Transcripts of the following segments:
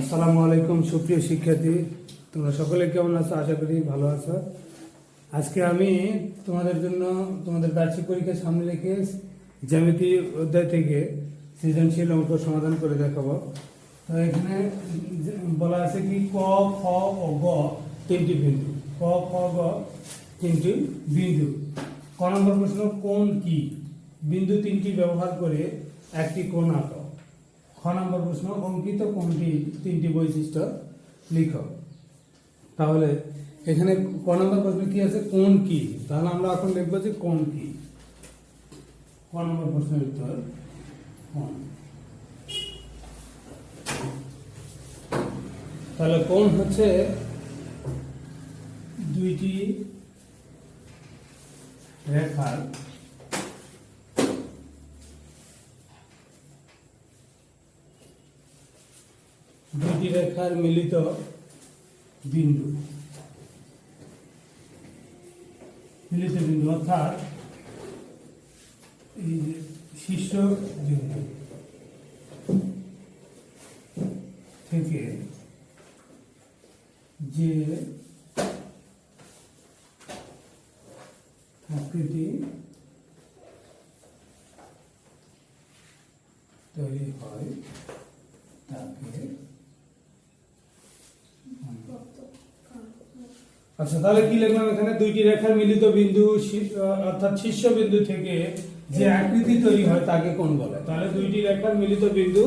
আসসালামু আলাইকুম, সুপ্রিয় শিক্ষার্থী। তোমরা সকলে কেমন আছো? আশা করি ভালো আছো। আজকে আমি তোমাদের জন্য তোমাদের বার্ষিক পরীক্ষা সামনে রেখে জ্যামিতি অধ্যায় থেকে সৃজনশীল অঙ্ক সমাধান করে দেখাবো। তো এখানে বলা আছে কি ক, খ ও গ তিনটি বিন্দু। ক, খ, গ তিনটি বিন্দু। ক নম্বর প্রশ্ন কোন কি? বিন্দু তিনটি ব্যবহার করে একটি কোণ আঁকো। নম্বর প্রশ্ন, অঙ্কিত কোনটি তিনটি বৈশিষ্ট্য? লিখো। তাহলে এখানে ক নম্বর প্রশ্ন কি আছে? কোন কি? তাহলে আমরা এখন লিখব যে কোন কি। ক নম্বর প্রশ্নের উত্তর, কোন? তাহলে কোন হচ্ছে দুইটি রেখার দুইটি রেখার মিলিত বিন্দু। মিলিত বিন্দু, অর্থাৎ এই যে শীর্ষ বিন্দু থেকে যে আকৃতি তৈরি হয়, তাকে আচ্ছা তাহলে কি লিখলাম এখানে? দুইটি রেখার মিলিত বিন্দু অর্থাৎ শীর্ষ বিন্দু থেকে যে আকৃতি তৈরি হয় তাকে কোন বলে। তাহলে দুইটি রেখার মিলিত বিন্দু,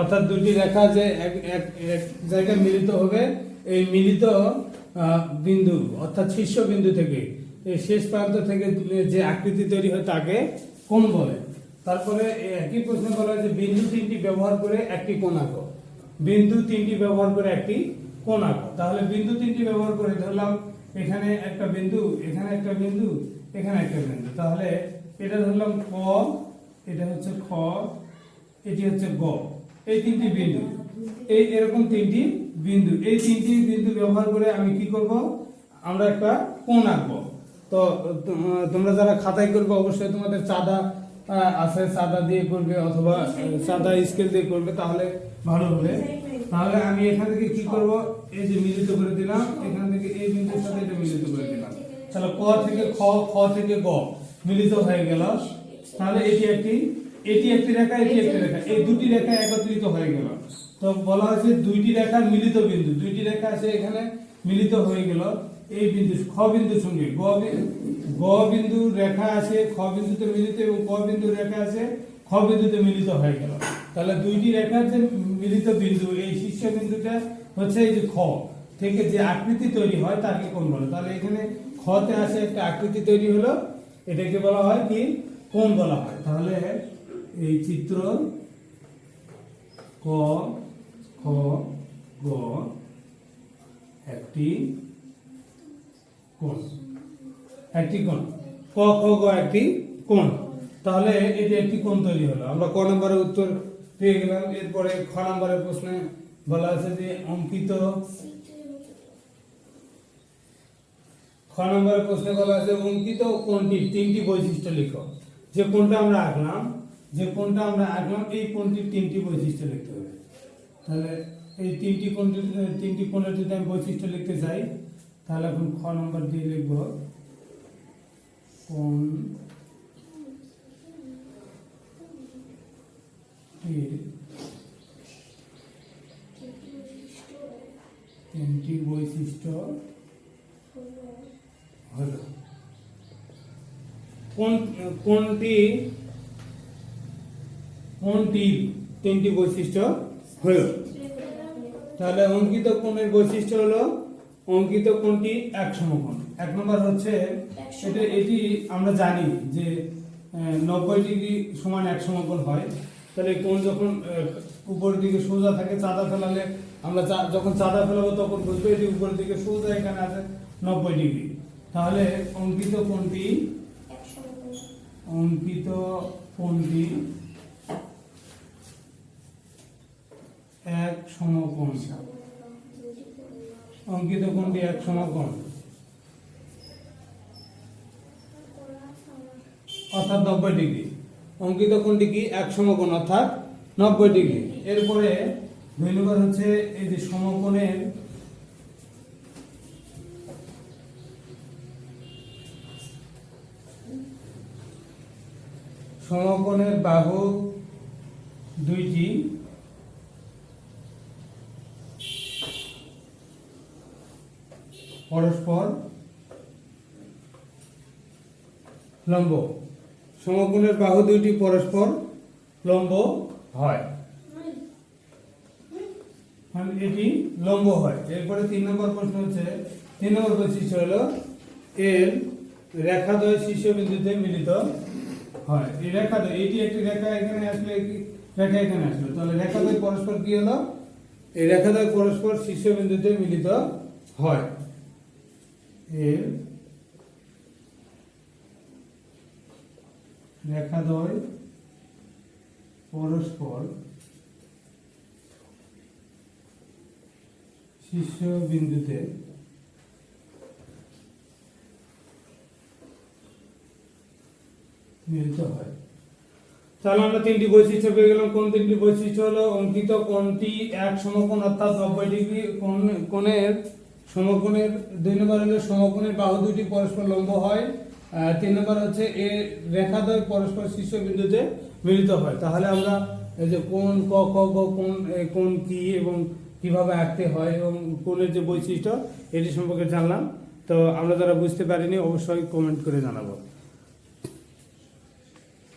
অর্থাৎ দুইটি রেখা যে এক এক এক জায়গায় মিলিত হবে, এই মিলিত বিন্দু, অর্থাৎ শীর্ষ বিন্দু থেকে, এই শেষ প্রান্ত থেকে যে আকৃতি তৈরি হয় তাকে কোন বলে। তারপরে একই প্রশ্ন বলা হয় যে বিন্দু তিনটি ব্যবহার করে একটি কোণ আঁকো বিন্দু তিনটি ব্যবহার করে একটি কোণ আঁকো তাহলে বিন্দু তিনটি ব্যবহার করে ধরলাম, এখানে একটা বিন্দু, এখানে একটা বিন্দু, এখানে একটা বিন্দু। তাহলে এটা ধরলাম ক এটা হচ্ছে খ এটি হচ্ছে গ এই তিনটি বিন্দু, এই এরকম তিনটি বিন্দু। এই তিনটি বিন্দু ব্যবহার করে আমি কি করব? আমরা একটা কোণ আঁকবো। তো তোমরা যারা খাতায় করবে, অবশ্যই তোমাদের চাঁদা আছে, চাঁদা দিয়ে করবে অথবা চাঁদা স্কেল দিয়ে করবে, তাহলে ভালো হবে। তাহলে আমি এখান থেকে কি করব? এই যে মিলিত করে দিলাম, এখান থেকে এই বিন্দুর সাথে এটা মিলিত করে দিলাম। তাহলে ক থেকে খ খ থেকে গ মিলিত হয়ে গেল। তাহলে এটি একটি এটি একটি রেখা, এটি একটি রেখা। এই দুটি রেখা একত্রিত হয়ে গেল। তো বলা হয়েছে দুইটি রেখার মিলিত বিন্দু। দুইটি রেখা আছে এখানে, মিলিত হয়ে গেল। এই বিন্দু, খ বিন্দুর সঙ্গে। গ গ বিন্দুর রেখা আছে, খ বিন্দুতে মিলিত এবং ক বিন্দু রেখা আছে, খ বিন্দুতে মিলিত হয়ে গেল। তাহলে দুইটি রেখার যে মিলিত বিন্দু। এই শীর্ষ বিন্দুটা হচ্ছে এই যে খ। থেকে যে আকৃতি তৈরি হয় তাকে কোন বলে। তাহলে এখানে খতে আসে একটা আকৃতি তৈরি হলো। এটাকে বলা হয় কি? কোন বলা হয়। তাহলে এই চিত্র ক, খ, গ একটি কোণ। একটি কোণ। ক, খ, গ একটি কোণ। তাহলে এটি একটি কোণ তৈরি হলো। আমরা ক নম্বরের উত্তর পেয়ে গেলাম। এরপরে খ নম্বরের প্রশ্নে বলা আছে যে অঙ্কিত খ নম্বরের প্রশ্নে বলা আছে অঙ্কিত কোনটি? তিনটি বৈশিষ্ট্য লিখো। যে কোনটা আমরা আঁকলাম, যে কোনটা আমরা আঁকলাম, এই কোণটির তিনটি বৈশিষ্ট্য লিখতে হবে। তাহলে এই তিনটি কোণটির তিনটি কোণের যদি আমি বৈশিষ্ট্য লিখতে চাই, তাহলে এখন খ নম্বর দিয়ে লিখব। কোণ তিনটি বৈশিষ্ট্য হলো কোন কোনটি কোনটি তিনটি বৈশিষ্ট্য? হলো তাহলে অঙ্কিত কোণের বৈশিষ্ট্য হলো অঙ্কিত কোণটি এক সমকোণ। এক নম্বর হচ্ছে এটা এটি আমরা জানি যে নব্বই ডিগ্রি সমান এক সমকোণ হয়। তাহলে কোণ যখন উপরের দিকে সোজা থাকে চাঁদা ফেলালে আমরা যখন চাঁদা ফেলাবো তখন বুঝব এটি উপরের দিকে সোজা, এখানে আছে নব্বই ডিগ্রি। তাহলে অঙ্কিত কোনটি? অঙ্কিত কোনটি? এক সমকোণ। অঙ্কিত কোনটি? এক সমকোণ। অর্থাৎ নব্বই ডিগ্রি। অঙ্কিত কোণটি কি এক সমকোণ অর্থাৎ নব্বই ডিগ্রি? এরপরে দুই নম্বর হচ্ছে এই যে সমকোণের সমকোণের বাহু দুইটি পরস্পর লম্ব। সমকোণের বাহু দুইটি পরস্পর লম্ব হয়। মানে এটি লম্ব হয়। এরপরে তিন নম্বর প্রশ্ন হচ্ছে, তিন নম্বর বৈশিষ্ট্য হলো এর রেখাদ্বয় শীর্ষবিন্দুতে মিলিত হয়। এই রেখাদ্বয়, এটি একটি রেখা এখানে আসলে একটি রেখা এখানে আসলো। তাহলে রেখাদ্বয় পরস্পর কি হলো? এই রেখাদ্বয় পরস্পর শীর্ষবিন্দুতে মিলিত হয়। এর রেখাদ্বয়, পরস্পর বিন্দুতে মিলিত হয়। তাহলে আমরা তিনটি বৈশিষ্ট্য পেয়ে গেলাম। কোন তিনটি বৈশিষ্ট্য হলো, অঙ্কিত কোণটি এক সমকোণ অর্থাৎ নব্বই ডিগ্রি কোণ, কোণের সমকোণের দুই নম্বর হলো সমকোণের বাহু দুটি পরস্পর লম্ব হয়। তিন নম্বর হচ্ছে এ রেখাদ্বয় পরস্পর শীর্ষবিন্দুতে মিলিত হয়। তাহলে আমরা এই যে কোন ক ক গ, কোন কোন, কি এবং কীভাবে আঁকতে হয় এবং কোনের যে বৈশিষ্ট্য, এটি সম্পর্কে জানলাম। তো আমরা যারা বুঝতে পারিনি, অবশ্যই কমেন্ট করে জানাব।